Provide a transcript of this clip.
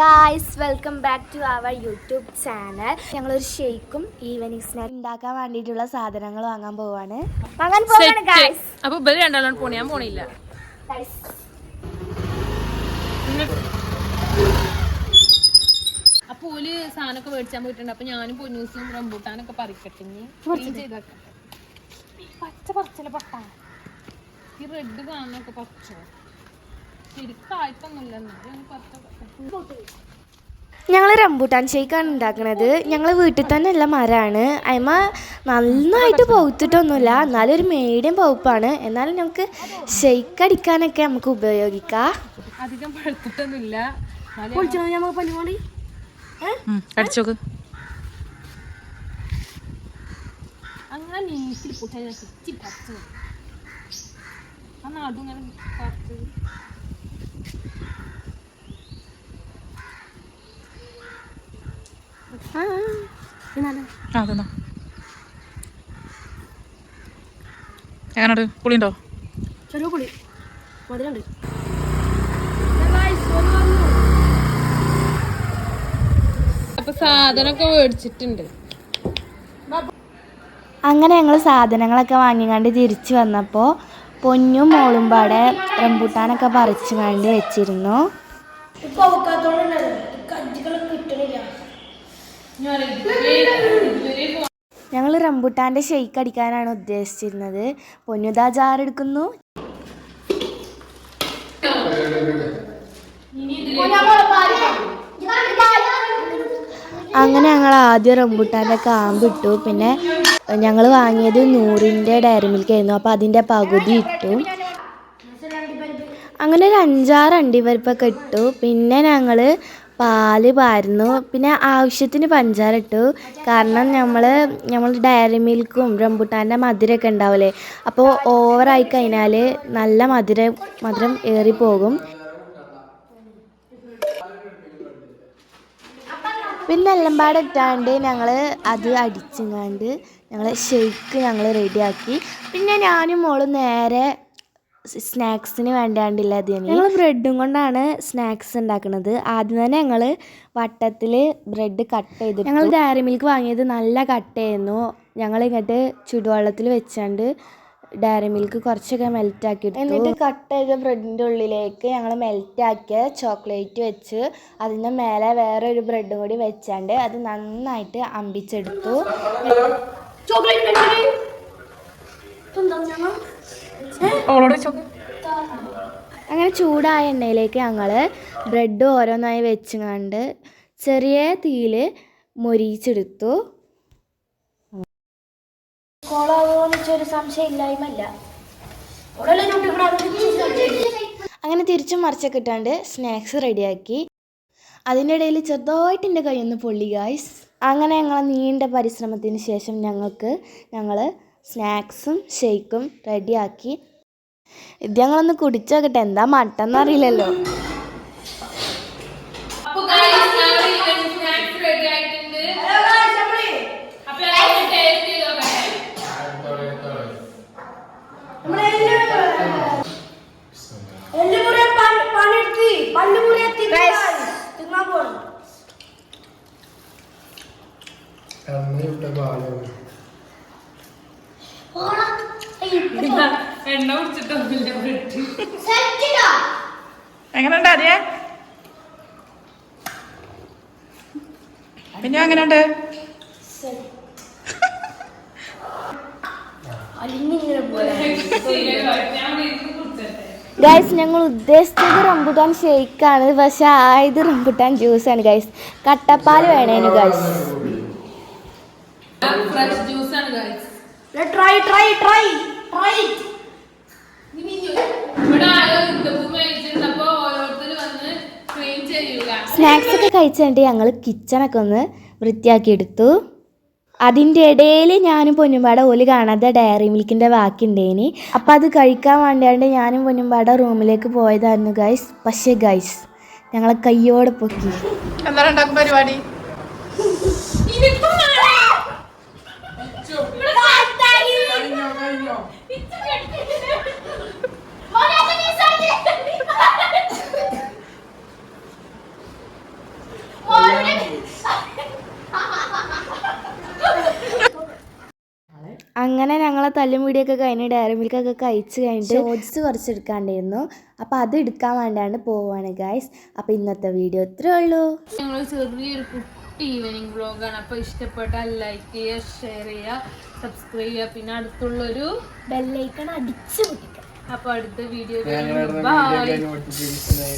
Guys welcome back to our YouTube channel ഞങ്ങളൊരു ഷേക്കും evening snack ഉണ്ടാക്കാൻ വേണ്ടിയിട്ടുള്ള സാധനങ്ങൾ വാങ്ങാൻ പോവാണ്. വാങ്ങാൻ പോവാണ് ഗായ്സ് അപ്പൊ ഇവർ രണ്ടാളും പോണി. ഞാൻ പോണില്ല. അപ്പൊ ഓൽ സാധനമൊക്കെ മേടിച്ചാൻ പോയിട്ടുണ്ട്. അപ്പൊ ഞാനും പൊന്നൂസും റംബൂട്ടാനൊക്കെ പറിക്കട്ടെ. പച്ച പറിച്ചല്ലേ പട്ടാ? ഈ റെഡ് കാണുന്നൊക്കെ പറിച്ച? ഞങ്ങൾ റംബൂട്ടാൻ ഷേക്കാണ് ഉണ്ടാക്കുന്നത് ഞങ്ങൾ വീട്ടിൽ തന്നെ ഉള്ള മരമാണ് അയമ നന്നായിട്ട് പൗത്തിട്ടൊന്നുമില്ല. എന്നാലും ഒരു മീഡിയം പൗപ്പാണ്. എന്നാലും നമുക്ക് ഷെയ്ക്ക് അടിക്കാനൊക്കെ നമുക്ക് ഉപയോഗിക്കാം. അധികം പഴുത്തിട്ടൊന്നുമില്ല. അടിച്ചോക്ക് അങ്ങനെ ചുറ്റി ആ ആ തന്നോ. എങ്ങനെയുണ്ട്? പുളിയുണ്ടോ? അപ്പൊ സാധനമൊക്കെ മേടിച്ചിട്ടുണ്ട്. അങ്ങനെ ഞങ്ങൾ സാധനങ്ങളൊക്കെ വാങ്ങിക്കാണ്ട് തിരിച്ചു വന്നപ്പോൾ പൊന്നും മോളും പാടെ റംബൂട്ടാനൊക്കെ പറിച്ചു വേണ്ടി വെച്ചിരുന്നു. ഞങ്ങൾ റംബുട്ടാന്റെ ഷെയ്ക്ക് അടിക്കാനാണ് ഉദ്ദേശിച്ചിരുന്നത്. പൊന്നുദാ ജാറെടുക്കുന്നു അങ്ങനെ ഞങ്ങൾ ആദ്യം റംബുട്ടാന്റെ കാമ്പ് ഇട്ടു. പിന്നെ ഞങ്ങൾ വാങ്ങിയത് നൂറിന്റെ ഡയറി മിൽക്ക് ആയിരുന്നു. അപ്പോൾ അതിന്റെ പകുതി ഇട്ടു. അങ്ങനെ ഒരു അഞ്ചാറ് അണ്ടിപ്പരിപ്പൊക്കെ ഇട്ടു. പിന്നെ ഞങ്ങൾ പാൽ പാരുന്നു പിന്നെ ആവശ്യത്തിന് പഞ്ചാര ഇട്ടു. കാരണം നമ്മൾ നമ്മൾ ഡയറി മിൽക്കും റംബുട്ടാന്റെ മധുരമൊക്കെ ഉണ്ടാവില്ലേ അപ്പോൾ ഓവറായി കഴിഞ്ഞാൽ നല്ല മധുരം മധുരം ഏറിപ്പോകും പിന്നെ എല്ലമ്പാട് ഇട്ടാണ്ട് ഞങ്ങൾ അത് അടിച്ചങ്ങാണ്ട് ഞങ്ങൾ ഷെയ്ക്ക് ഞങ്ങൾ റെഡിയാക്കി പിന്നെ ഞാനും മോളും നേരെ സ്നാക്സിന് വേണ്ടാണ്ടില്ല അത് ഞങ്ങൾ ബ്രെഡും കൊണ്ടാണ് സ്നാക്സ് ഉണ്ടാക്കുന്നത് ആദ്യം തന്നെ ഞങ്ങൾ വട്ടത്തിൽ ബ്രെഡ് കട്ട് ചെയ്തു ഞങ്ങൾ ഡയറി മിൽക്ക് വാങ്ങിയത് നല്ല കട്ടയായിരുന്നു. ഞങ്ങൾ ഇങ്ങോട്ട് ചുടുവെള്ളത്തിൽ വെച്ചാണ്ട് ഡയറി മിൽക്ക് കുറച്ചൊക്കെ മെൽറ്റ് ആക്കി എന്നിട്ട് കട്ട് ചെയ്ത ബ്രെഡിന്റെ ഉള്ളിലേക്ക് ഞങ്ങൾ മെൽറ്റ് ആക്കിയ ചോക്ലേറ്റ് വെച്ച് അതിന്റെ മേലെ വേറെ ഒരു ബ്രെഡും കൂടി വെച്ചാണ്ട് അത് നന്നായിട്ട് അമ്പിച്ചെടുത്തു. അവളോട് അങ്ങനെ ചൂടായ എണ്ണയിലേക്ക് ഞങ്ങൾ ബ്രെഡ് ഓരോന്നായി വെച്ചുകൊണ്ട് ചെറിയ തീയിൽ മൊരിച്ചെടുത്തു. അങ്ങനെ തിരിച്ചും മറിച്ചൊക്കെ ഇട്ടാണ്ട് സ്നാക്സ് റെഡിയാക്കി. അതിന്റെ ഇടയിൽ ചെറുതായിട്ട് എന്റെ കയ്യിൽ പൊള്ളി ഗായ്സ് അങ്ങനെ ഞങ്ങൾ നീണ്ട പരിശ്രമത്തിന് ശേഷം ഞങ്ങൾക്ക് ഞങ്ങൾ സ്നാക്സും ഷേക്കും റെഡിയാക്കി. ഇത് ഞങ്ങളൊന്ന് കുടിച്ചു നോക്കട്ടെ എന്താ മട്ടെന്ന് അറിയില്ലല്ലോ. അപ്പൊ എണ്ണ കുടിച്ചിട്ടൊന്നുമില്ല എങ്ങനെയുണ്ട് അതെ പിന്നെ എങ്ങനെയുണ്ട്? ഗൈസ് ഞങ്ങൾ ഉദ്ദേശിച്ചത് റംബുട്ടാൻ ഷേക്കാണ് പക്ഷെ ആയത് റംബുട്ടാൻ ജ്യൂസാണ് ഗൈസ്. കട്ടപ്പാൽ വേണേനു ഗൈസ്. ട്രൈ ജ്യൂസ് ആണ് സ്നാക്സ് ഒക്കെ കഴിച്ചിട്ട് ഞങ്ങൾ കിച്ചണൊക്കെ ഒന്ന് വൃത്തിയാക്കി എടുത്തു. അതിന്റെ ഇടയിൽ ഞാനും പൊന്നുമ്പാടെ ഓൽ കാണാതെ ഡയറി മിൽക്കിന്റെ ബാക്കിയുണ്ടേനി അപ്പം അത് കഴിക്കാൻ വേണ്ടിയാണ്ട് ഞാനും പൊന്നുമ്പാടെ റൂമിലേക്ക് പോയതായിരുന്നു ഗൈസ് പക്ഷേ ഗൈസ് ഞങ്ങളെ കയ്യോടെ പൊക്കി. പരിപാടി? അങ്ങനെ ഞങ്ങളെ തല്ലും വീടിയൊക്കെ കഴിഞ്ഞ് ഡയറി മിൽക്കൊക്കെ കഴിച്ച് കഴിഞ്ഞിട്ട് ഓട്സ് കുറച്ച് എടുക്കാണ്ടായിരുന്നു അപ്പം അത് എടുക്കാൻ വേണ്ടിയാണ് പോവാണ് ഗായ്സ് അപ്പം ഇന്നത്തെ വീഡിയോ ഇത്രേ ഉള്ളൂ. ഞങ്ങൾ ചെറിയൊരു കുട്ടി ഈവനിങ് വ്ളോഗാണ് അപ്പോൾ ഇഷ്ടപ്പെട്ടാൽ ലൈക്ക് ചെയ്യുക ഷെയർ ചെയ്യുക സബ്സ്ക്രൈബ് ചെയ്യുക. പിന്നെ അടുത്തുള്ളൊരു ബെല്ലൈക്കൺ അടിച്ചു അപ്പൊ അപ്പോൾ അടുത്ത വീഡിയോ ബൈ